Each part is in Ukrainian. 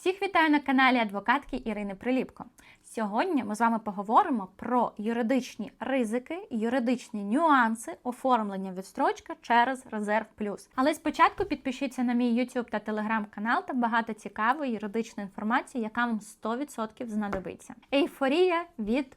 Всіх вітаю на каналі адвокатки Ірини Приліпко. Сьогодні ми з вами поговоримо про юридичні ризики, юридичні нюанси оформлення відстрочки через Резерв Плюс. Але спочатку підпишіться на мій YouTube та Telegram канал та багато цікавої юридичної інформації, яка вам 100% знадобиться. Ейфорія від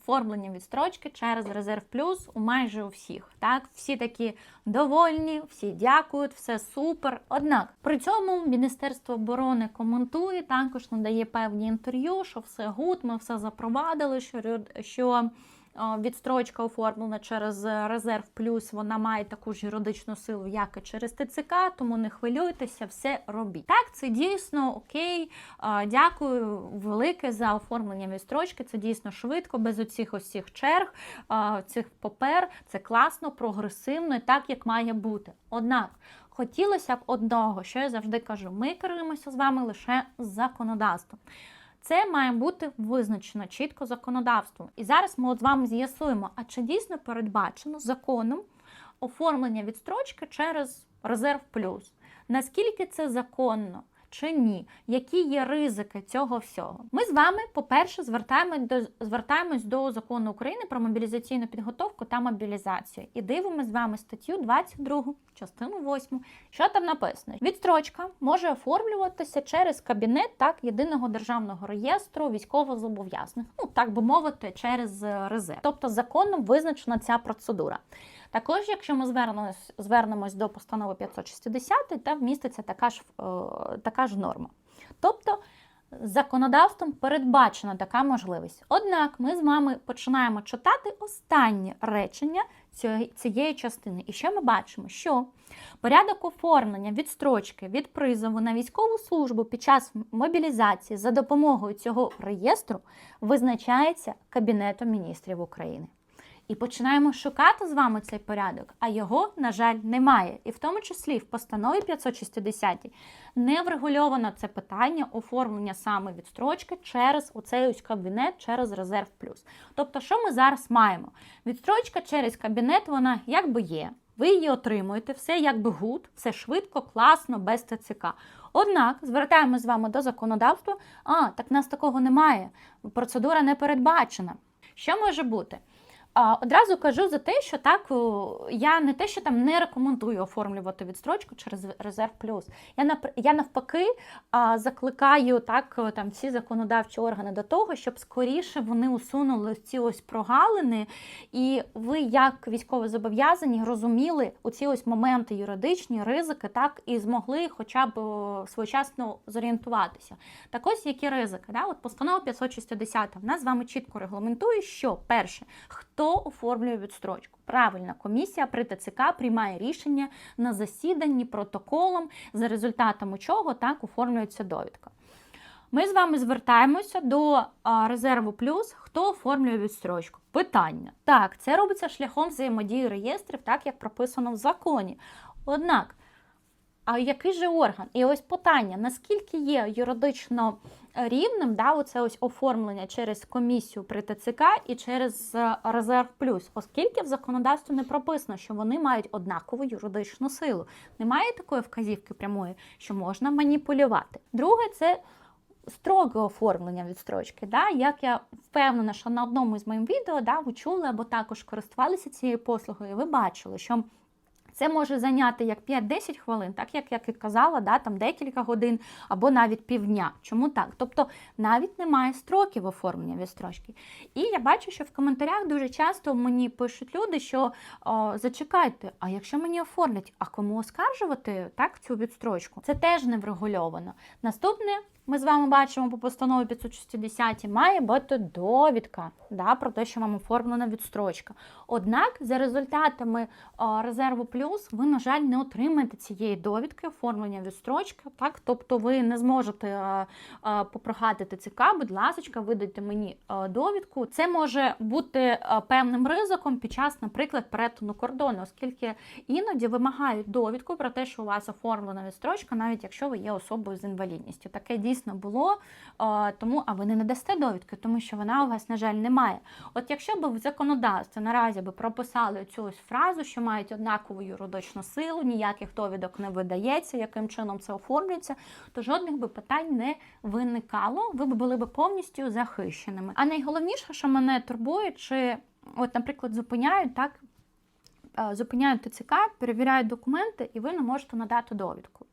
оформлення відстрочки через Резерв Плюс у майже у всіх. Так, всі такі довольні, всі дякують, все супер. Однак при цьому Міністерство оборони коментує, також надає певні інтерв'ю, що все гуд, ми все запровадили, що, що відстрочка оформлена через е, резерв плюс, вона має таку ж юридичну силу, як і через ТЦК, тому не хвилюйтеся, все робіть. Так, це дійсно окей. Дякую велике за оформлення відстрочки. Це дійсно швидко, без оцих усіх черг, цих папер. Це класно, прогресивно і так, як має бути. Однак. Хотілося б одного, що я завжди кажу: ми керуємося з вами лише законодавством. Це має бути визначено чітко законодавством. І зараз ми з вами з'ясуємо, а чи дійсно передбачено законом оформлення відстрочки через резерв плюс. Наскільки це законно? Чи ні, які є ризики цього всього? Ми з вами, по-перше, звертаємось до звертаємось до закону України про мобілізаційну підготовку та мобілізацію і дивимося з вами статтю 22, частину 8. Що там написано? Відстрочка може оформлюватися через кабінет так єдиного державного реєстру військовозобов'язаних, ну так би мовити, через е, резерв. Тобто законом визначена ця процедура. Також, якщо ми звернемось, звернемось до постанови 560, там вміститься така ж, е, така ж норма. Тобто законодавством передбачена така можливість. Однак ми з вами починаємо читати останнє речення цієї частини. І що ми бачимо? Що порядок оформлення відстрочки від призову на військову службу під час мобілізації за допомогою цього реєстру визначається Кабінетом міністрів України. І починаємо шукати з вами цей порядок, а його, на жаль, немає. І в тому числі в постанові 560 не врегульовано це питання оформлення саме відстрочки через оцей ось кабінет, через резерв плюс. Тобто, що ми зараз маємо? Відстрочка через кабінет, вона якби є. Ви її отримуєте, все якби гуд, все швидко, класно, без ТЦК. Однак звертаємо з вами до законодавства. А, так нас такого немає. Процедура не передбачена. Що може бути? Одразу кажу за те, що так я не те, що там не рекомендую оформлювати відстрочку через резерв плюс. Я я навпаки закликаю так там всі законодавчі органи до того, щоб скоріше вони усунули ці ось прогалини, і ви, як військовозобов'язані, розуміли оці ось моменти юридичні, ризики, так і змогли хоча б о, своєчасно зорієнтуватися. Так ось які ризики. Да? От постанова 560 в нас з вами чітко регламентує, що перше, хто оформлює відстрочку. Правильно, комісія при ТЦК приймає рішення на засіданні протоколом, за результатами чого так оформлюється довідка. Ми з вами звертаємося до резерву плюс, хто оформлює відстрочку. Питання. Так, це робиться шляхом взаємодії реєстрів, так як прописано в законі. Однак, а який же орган? І ось питання: наскільки є юридично рівним, да, оце ось оформлення через комісію при ТЦК і через е, резерв плюс, оскільки в законодавстві не прописано, що вони мають однакову юридичну силу. Немає такої вказівки прямої, що можна маніпулювати. Друге, це строге оформлення відстрочки. Да? Як я впевнена, що на одному з моїх відео да, ви чули або також користувалися цією послугою, і ви бачили, що це може зайняти як 5-10 хвилин, так як, як і казала, да, там декілька годин або навіть півдня. Чому так? Тобто навіть немає строків оформлення відстрочки. І я бачу, що в коментарях дуже часто мені пишуть люди, що о, зачекайте, а якщо мені оформлять, а кому оскаржувати так цю відстрочку? Це теж не врегульовано. Наступне. Ми з вами бачимо по постанові 560 має бути довідка да, про те, що вам оформлена відстрочка. Однак, за результатами резерву плюс, ви, на жаль, не отримаєте цієї довідки оформлення відстрочки. Так, тобто ви не зможете е, е, попрохати ТЦК, будь ласка, видайте мені е, довідку. Це може бути певним ризиком під час, наприклад, перетину кордону, оскільки іноді вимагають довідку про те, що у вас оформлена відстрочка, навіть якщо ви є особою з інвалідністю. Таке дійсно було, тому а ви не надасте довідки, тому що вона у вас, на жаль, немає. От якщо б в законодавстві наразі би прописали цю фразу, що мають однакову юридичну силу, ніяких довідок не видається, яким чином це оформлюється, то жодних би питань не виникало. Ви б були б повністю захищеними. А найголовніше, що мене турбує, чи от, наприклад, зупиняють так. е, Зупиняють ТЦК, перевіряють документи, і ви не можете надати довідку.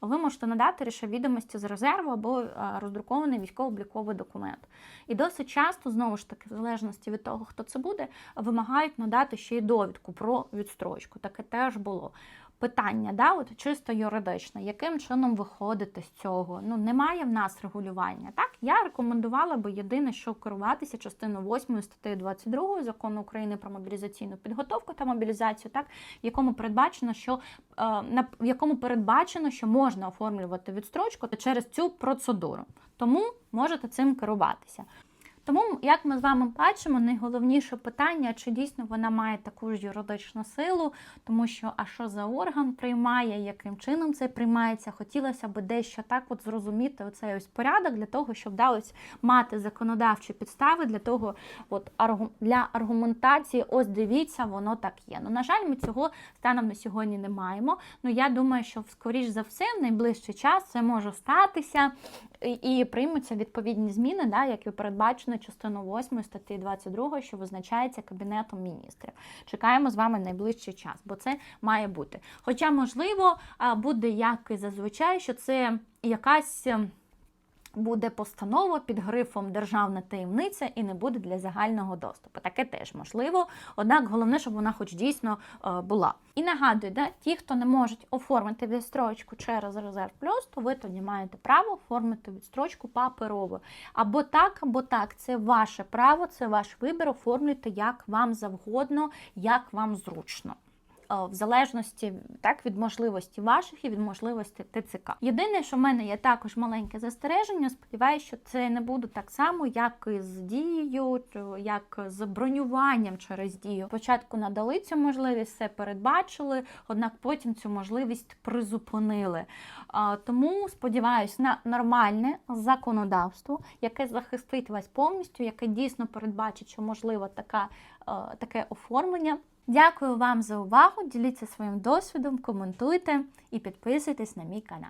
Ви можете надати лише відомості з резерву або е, роздрукований військово-обліковий документ. І досить часто, знову ж таки, в залежності від того, хто це буде, вимагають надати ще й довідку про відстрочку. Таке теж було. Питання, да, от чисто юридичне, яким чином виходити з цього? Ну немає в нас регулювання. Так я рекомендувала би єдине, що керуватися частиною 8 статтею 22 закону України про мобілізаційну підготовку та мобілізацію, так в якому передбачено, що е, на в якому передбачено, що можна оформлювати відстрочку через цю процедуру. Тому можете цим керуватися. Тому, як ми з вами бачимо, найголовніше питання, чи дійсно вона має таку ж юридичну силу, тому що а що за орган приймає, яким чином це приймається, хотілося б дещо так от зрозуміти оцей ось порядок для того, щоб да, мати законодавчі підстави для того, от для аргументації, ось дивіться, воно так є. Ну, на жаль, ми цього станом на сьогодні не маємо. Ну я думаю, що скоріш за все, в найближчий час це може статися і, приймуться відповідні зміни, да, як і передбачено частину 8 статті 22, що визначається Кабінетом міністрів. Чекаємо з вами найближчий час, бо це має бути. Хоча, можливо, буде як і зазвичай, що це якась. Буде постанова під грифом Державна таємниця і не буде для загального доступу. Таке теж можливо. Однак головне, щоб вона хоч дійсно е, була. І нагадую, да, ті, хто не можуть оформити відстрочку через резерв плюс, то ви тоді маєте право оформити відстрочку паперово. Або так, або так. Це ваше право, це ваш вибір. Оформлюйте як вам завгодно, як вам зручно. Е, В залежності так від можливості ваших і від можливості ТЦК. Єдине, що в мене є також маленьке застереження. Сподіваюся, що це не буде так само, як і з дією, як з бронюванням через дію. Спочатку надали цю можливість, все передбачили, однак потім цю можливість призупинили. Тому сподіваюся на нормальне законодавство, яке захистить вас повністю, яке дійсно передбачить, що можливо така, е, таке оформлення. Дякую вам за увагу. Діліться своїм досвідом, коментуйте і підписуйтесь на мій канал.